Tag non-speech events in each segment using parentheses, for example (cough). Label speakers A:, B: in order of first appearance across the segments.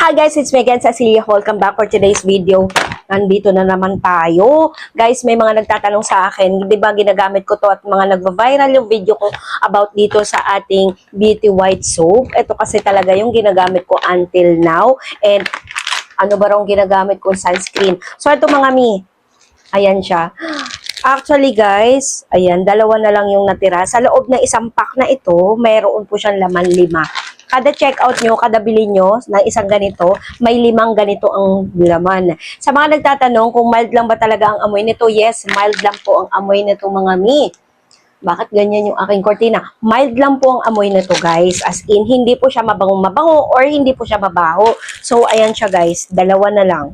A: Hi guys, it's Megan Cecilia. Welcome back for today's video. Nandito na naman tayo. Guys, may mga nagtatanong sa akin, di ba ginagamit ko to at mga nagva-viral yung video ko about dito sa ating Beauty White Soap. Ito kasi talaga yung ginagamit ko until now. And ano ba raw ang ginagamit ko sunscreen. So ito mga mi, ayan siya. Actually guys, ayan, dalawa na lang yung natira. Sa loob ng isang pack na ito, mayroon po siyang laman lima. Kada checkout nyo, kada bili nyo ng isang ganito, may limang ganito ang laman. Sa mga nagtatanong kung mild lang ba talaga ang amoy nito, yes, mild lang po ang amoy nito mga mi. Bakit ganyan yung aking cortina? Mild lang po ang amoy nito guys. As in, hindi po siya mabango-mabango or hindi po siya mabaho. So, ayan siya guys. Dalawa na lang.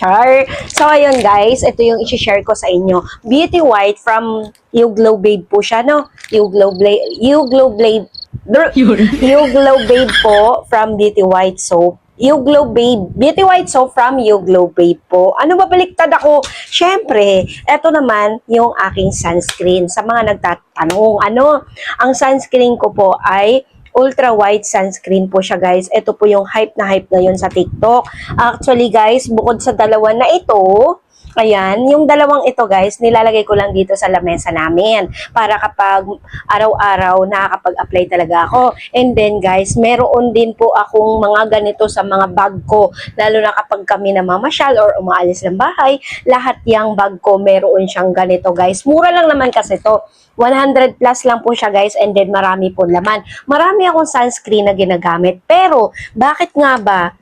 A: Char. So, ayun guys, ito yung isi-share ko sa inyo. Beauty White from You Glow Babe po siya, no? You Glow Babe, You Glow Babe, (laughs) You Glow Babe po from Beauty White Soap. You Glow Babe, Beauty White Soap from You Glow Babe po. Ano ba baliktad ako? Syempre, ito naman yung aking sunscreen. Sa mga nagtatanong, ano? Ang sunscreen ko po ay ultra white sunscreen po siya guys. Ito po yung hype na hype ngayon sa TikTok. Actually guys, bukod sa dalawa na ito, Ayan, yung dalawang ito guys, nilalagay ko lang dito sa lamesa namin para kapag araw-araw nakakapag-apply talaga ako. And then guys, meron din po akong mga ganito sa mga bag ko, lalo na kapag kami namamasyal or umaalis ng bahay, lahat yung bag ko meron siyang ganito guys. Mura lang naman kasi to. 100 plus lang po siya guys and then marami po laman. Marami akong sunscreen na ginagamit. Pero, bakit nga ba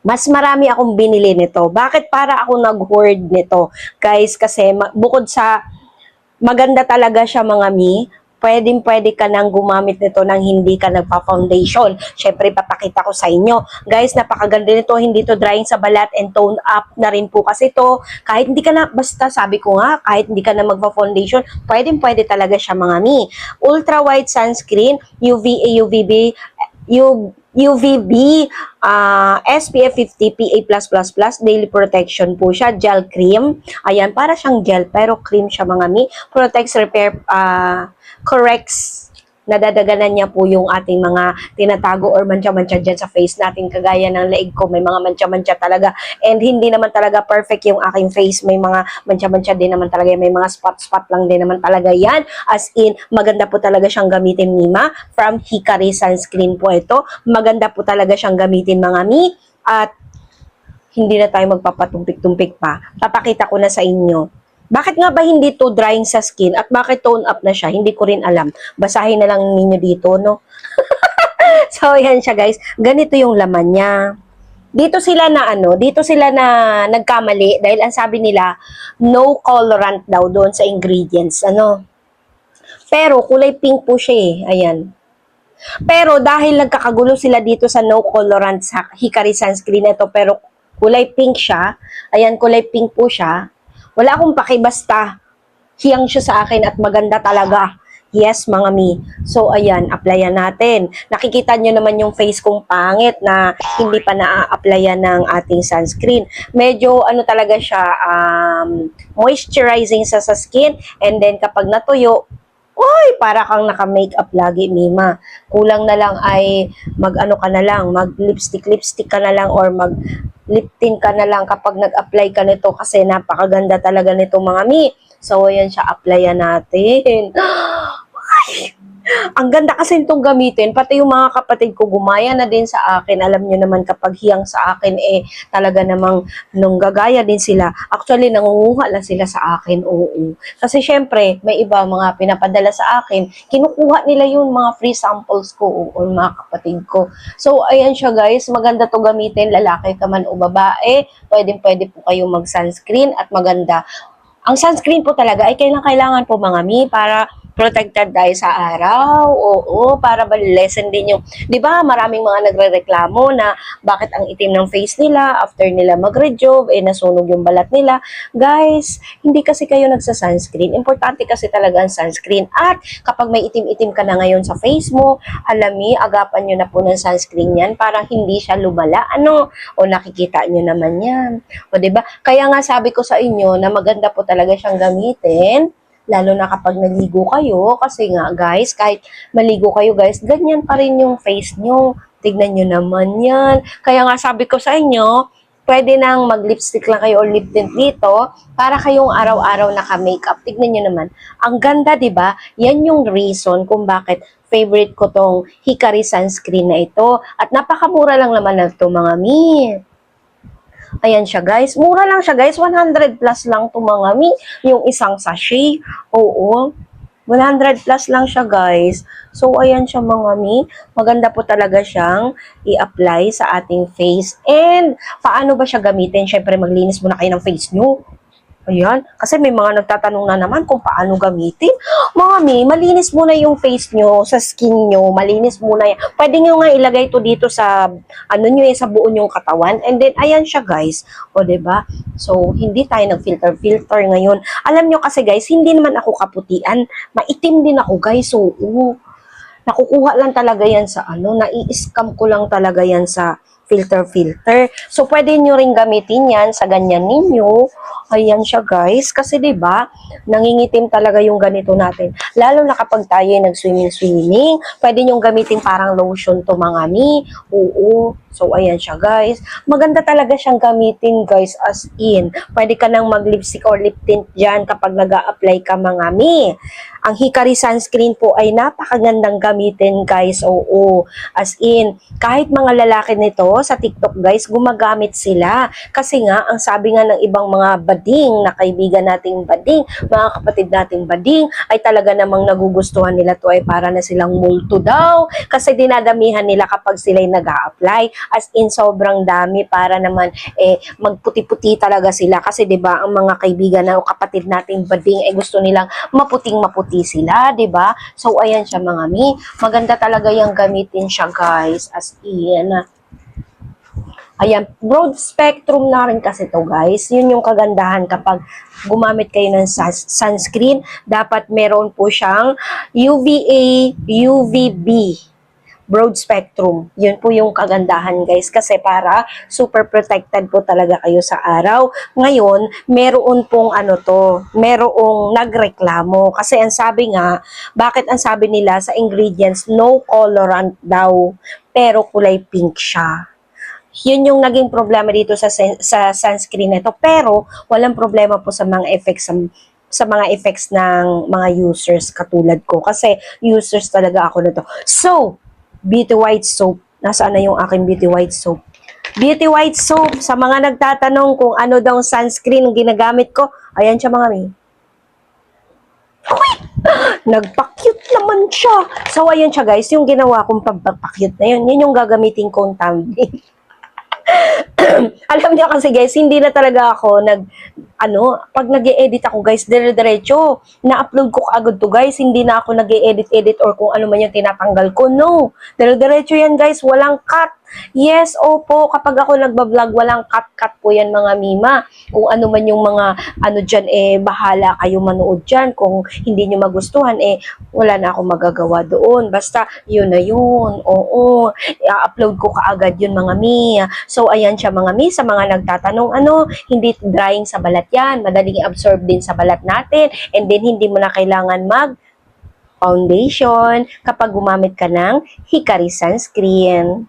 A: mas marami akong binili nito. Bakit para ako nag-hoard nito? Guys, kasi bukod sa maganda talaga siya mga mi, pwedeng pwede ka nang gumamit nito nang hindi ka nagpa-foundation. Syempre, papakita ko sa inyo. Guys, napakaganda nito. Hindi to drying sa balat and tone up na rin po kasi to. Kahit hindi ka na, basta sabi ko nga, kahit hindi ka na magpa-foundation, pwedeng pwede talaga siya mga mi. Ultra white sunscreen, UVA, UVB, U, UVB, ah, SPF 50, PA+++, daily protection po siya, gel cream. Ayan, para siyang gel, pero cream siya mga mi. Protects, repair, ah, corrects, nadadaganan niya po yung ating mga tinatago or mancha-mancha dyan sa face natin. Kagaya ng leeg ko, may mga mancha-mancha talaga. And hindi naman talaga perfect yung aking face. May mga mancha-mancha din naman talaga. May mga spot-spot lang din naman talaga yan. As in, maganda po talaga siyang gamitin, Mima. From Hikari Sunscreen po ito. Maganda po talaga siyang gamitin, mga mi. At hindi na tayo magpapatumpik-tumpik pa. Papakita ko na sa inyo. Bakit nga ba hindi to drying sa skin at bakit tone up na siya? Hindi ko rin alam. Basahin na lang ninyo dito, no? (laughs) so, yan siya guys. Ganito yung laman niya. Dito sila na ano, dito sila na nagkamali dahil ang sabi nila, no colorant daw doon sa ingredients. Ano? Pero kulay pink po siya eh. Ayan. Pero dahil nagkakagulo sila dito sa no colorant sa Hikari sunscreen na ito, pero kulay pink siya. Ayan, kulay pink po siya. Wala akong pakibasta. Hiyang siya sa akin at maganda talaga. Yes, mga mi. So, ayan, applyan natin. Nakikita nyo naman yung face kong pangit na hindi pa na-applyan ng ating sunscreen. Medyo, ano talaga siya, um, moisturizing sa, sa skin. And then, kapag natuyo, Uy, para kang naka-makeup lagi, Mima. Kulang na lang ay mag-ano ka na lang, mag-lipstick-lipstick ka na lang or mag lip tint ka na lang kapag nag-apply ka nito kasi napakaganda talaga nito mga mi. So, ayan siya, applyan natin. (gasps) Ay, ang ganda kasi itong gamitin. Pati yung mga kapatid ko gumaya na din sa akin. Alam nyo naman kapag hiyang sa akin, eh, talaga namang nung gagaya din sila. Actually, nangunguha lang sila sa akin, oo. Kasi syempre, may iba mga pinapadala sa akin. Kinukuha nila yung mga free samples ko, oo, mga kapatid ko. So, ayan siya guys. Maganda to gamitin. Lalaki ka man o babae. Pwede, pwede po kayo mag-sunscreen at maganda. Ang sunscreen po talaga ay kailangan kailangan po mga mi para protected tayo sa araw. Oo, para ba lessen din yung, 'di ba? Maraming mga nagrereklamo na bakit ang itim ng face nila after nila mag-rejuve eh nasunog yung balat nila. Guys, hindi kasi kayo nagsa-sunscreen. Importante kasi talaga ang sunscreen. At kapag may itim-itim ka na ngayon sa face mo, alami, agapan nyo na po ng sunscreen yan para hindi siya lumala. Ano? O nakikita nyo naman yan. O 'di ba? Kaya nga sabi ko sa inyo na maganda po talaga siyang gamitin lalo na kapag naligo kayo kasi nga guys, kahit maligo kayo guys, ganyan pa rin yung face nyo. Tignan nyo naman yan. Kaya nga sabi ko sa inyo, pwede nang mag-lipstick lang kayo or lip tint dito para kayong araw-araw naka-makeup. Tignan nyo naman. Ang ganda, ba? Yan yung reason kung bakit favorite ko tong Hikari sunscreen na ito. At napakamura lang naman na ito, mga mi. Ayan siya, guys. Mura lang siya, guys. 100 plus lang to mga mi. Yung isang sachet. Oo. 100 plus lang siya, guys. So, ayan siya, mga mi. Maganda po talaga siyang i-apply sa ating face. And, paano ba siya gamitin? Siyempre, maglinis muna kayo ng face nyo. Ayan. Kasi may mga nagtatanong na naman kung paano gamitin. Mga mi, malinis muna yung face nyo, sa skin nyo, malinis muna yan. Pwede nyo nga ilagay to dito sa, ano nyo eh, sa buo nyong katawan. And then, ayan siya guys. O, ba So, hindi tayo nag-filter-filter ngayon. Alam nyo kasi guys, hindi naman ako kaputian. Maitim din ako guys. So, nakukuha lang talaga yan sa ano, nai-scam ko lang talaga yan sa filter-filter. So, pwede nyo rin gamitin yan sa ganyan ninyo. Ayan siya, guys. Kasi, di ba nangingitim talaga yung ganito natin. Lalo na kapag tayo ay nag-swimming-swimming, pwede nyo gamitin parang lotion to mga mi. Oo. So, ayan siya, guys. Maganda talaga siyang gamitin, guys, as in. Pwede ka nang mag-lipstick or lip tint dyan kapag nag apply ka, mga mi. Ang Hikari sunscreen po ay napakagandang gamitin, guys. Oo. As in, kahit mga lalaki nito sa TikTok, guys, gumagamit sila. Kasi nga, ang sabi nga ng ibang mga bading, na kaibigan nating bading, mga kapatid nating bading, ay talaga namang nagugustuhan nila to ay para na silang multo daw. Kasi dinadamihan nila kapag sila'y nag apply As in, sobrang dami para naman eh, magputi-puti talaga sila. Kasi 'di ba ang mga kaibigan na o kapatid nating bading ay gusto nilang maputing maputi sila, 'di ba So, ayan siya mga mi. Maganda talaga yung gamitin siya, guys. As in, Ayan, broad spectrum na rin kasi to guys. Yun yung kagandahan kapag gumamit kayo ng suns- sunscreen. Dapat meron po siyang UVA, UVB. Broad spectrum. Yun po yung kagandahan guys. Kasi para super protected po talaga kayo sa araw. Ngayon, meron pong ano to, merong nagreklamo. Kasi ang sabi nga, bakit ang sabi nila sa ingredients, no colorant daw. Pero kulay pink siya yun yung naging problema dito sa sa sunscreen nito pero walang problema po sa mga effects sa, sa mga effects ng mga users katulad ko. Kasi users talaga ako nito. So beauty white soap. Nasaan na yung aking beauty white soap? Beauty white soap sa mga nagtatanong kung ano daw sunscreen ang ginagamit ko ayan siya mga mi! (gasps) Nagpa-cute naman siya. So, ayan siya guys, yung ginawa kong pagpa-cute na yun, yun yung gagamitin kong thumbnail. Alam niyo kasi guys, hindi na talaga ako nag ano, pag nag edit ako guys, dire-diretso, na-upload ko agad to guys, hindi na ako nag edit edit or kung ano man yung tinatanggal ko. No, dire-diretso yan guys, walang cut. Yes, opo, kapag ako nagbablog, walang cut-cut po yan mga mima. Kung ano man yung mga ano dyan, eh, bahala kayo manood dyan. Kung hindi nyo magustuhan, eh, wala na ako magagawa doon. Basta, yun na yun. Oo, i-upload ko kaagad yun mga mi. So, ayan siya mga mi, sa mga nagtatanong, ano, hindi drying sa balat yan. Madaling absorb din sa balat natin. And then, hindi mo na kailangan mag foundation kapag gumamit ka ng Hikari sunscreen.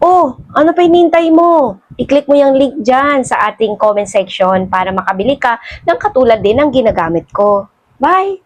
A: Oh, ano pa hinintay mo? I-click mo yung link dyan sa ating comment section para makabili ka ng katulad din ng ginagamit ko. Bye!